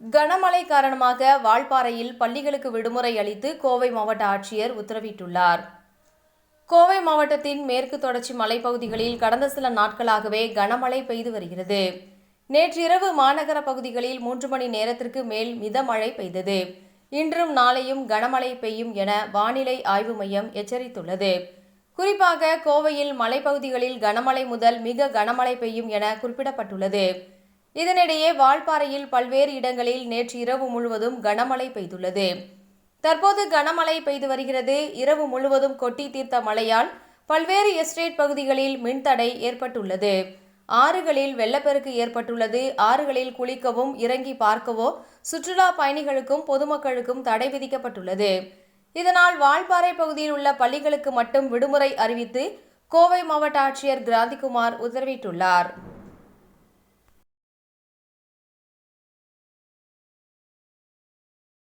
கனமழை காரணமாக வால்பாறையில் பள்ளிகளுக்கு விடுமுறை அளித்து கோவை மாவட்ட ஆட்சியர் உத்தரவிட்டுள்ளார். கோவை மாவட்டத்தின் மேற்கு தொடர்ச்சி மலைப்பகுதிகளில் கடந்த சில நாட்களாகவே கனமழை பெய்து வருகிறது. நேற்றிரவு மாநகர பகுதிகளில் மூன்று மணி நேரத்திற்கு மேல் மிதமழை பெய்தது. இன்றும் நாளையும் கனமழை பெய்யும் என வானிலை ஆய்வு மையம் எச்சரித்துள்ளது. குறிப்பாக கோவையில் மலைப்பகுதிகளில் கனமழை முதல் மிக கனமழை பெய்யும் என குறிப்பிடப்பட்டுள்ளது. இதனிடையே வால்பாறையில் பல்வேறு இடங்களில் நேற்று இரவு முழுவதும் கனமழை பெய்துள்ளது. தற்போது கனமழை பெய்து வருகிறது. இரவு முழுவதும் கொட்டி தீர்த்த மழையால் பல்வேறு எஸ்டேட் பகுதிகளில் மின்தடை ஏற்பட்டுள்ளது. ஆறுகளில் வெள்ளப்பெருக்கு ஏற்பட்டுள்ளது. ஆறுகளில் குளிக்கவும் இறங்கி பார்க்கவோ சுற்றுலா பயணிகளுக்கும் பொதுமக்களுக்கும் தடை விதிக்கப்பட்டுள்ளது. இதனால் வால்பாறை பகுதியில் உள்ள பள்ளிகளுக்கு மட்டும் விடுமுறை அறிவித்து கோவை மாவட்ட ஆட்சியர் கிராந்திகுமார் உத்தரவிட்டுள்ளார்.